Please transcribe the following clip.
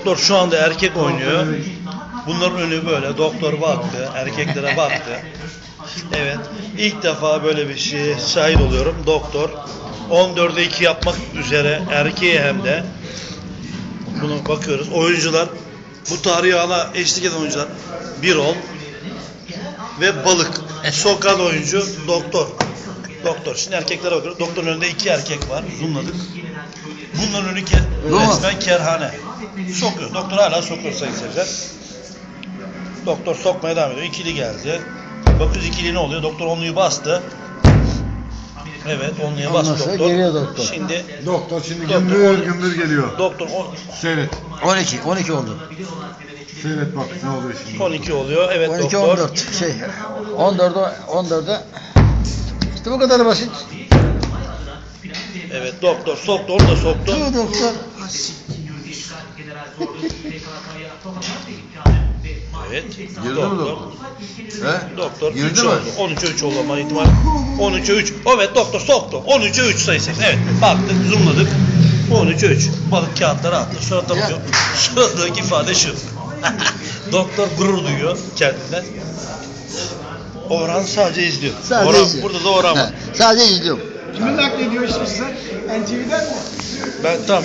Doktor şu anda erkek oynuyor. Bunların önü böyle. Doktor baktı. Erkeklere baktı. Evet. İlk defa böyle bir şeye şahit oluyorum. Doktor 14'e 2 yapmak üzere erkeğe hem de bunu bakıyoruz. Oyuncular bu tarihi ana eşlik eden oyuncular Birol ve Balık. Sokak oyuncu Doktor. Doktor. Şimdi erkeklere bakıyoruz. Doktorun önünde iki erkek var. Zoomladık. Bunların önü ke resmen kerhane. Sokuyor. Doktor hala sokuyor sayın seyirciler. Doktor sokmaya devam ediyor. İkili geldi. Bakıyoruz ikili ne oluyor? Doktor onluyu bastı. Evet onluya bastı doktor. geliyor doktor. Şimdi Doktor şimdi Doktor, gümbür on- gümbür geliyor. doktor o- Seyret. 12, 12 oldu. Seyret bak ne oluyor şimdi. 12 oluyor. Evet 12, doktor. 14. Şey, 14'e, 14'e. İşte bu kadar basit. Evet doktor soktu onu da soktu. Dur doktor. Evet. Girdi mi doktor. doktor? He? Doktor Girdi 3 mi? oldu. 13'e 3 olma ihtimal. 13'e 3. Evet doktor soktu. 13'e 3 sayısı. Evet baktık zoomladık. 13'e 3. Balık kağıtları attı. Surata Ya. bakıyor. Suratındaki ifade şu. doktor gurur duyuyor kendinden. Orhan sadece izliyor. Sadece Orhan, izliyor. Burada da Orhan var. He, Sadece izliyorum. Kimin naklediyor işte size? NTV'den mi? Ben tamam